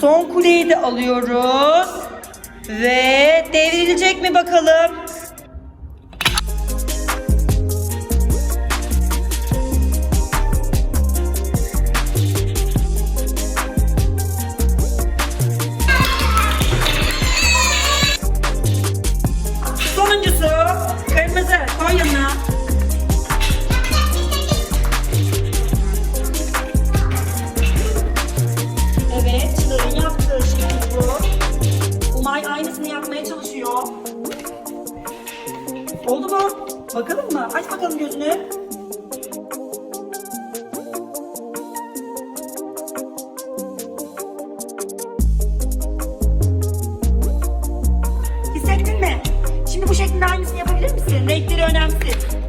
son kuleyi de alıyoruz. Ve devrilecek mi bakalım? Bakalım mı? Aç bakalım gözünü. Hissettin mi? Şimdi bu şeklin aynısını yapabilir misin? Renkleri önemsiz.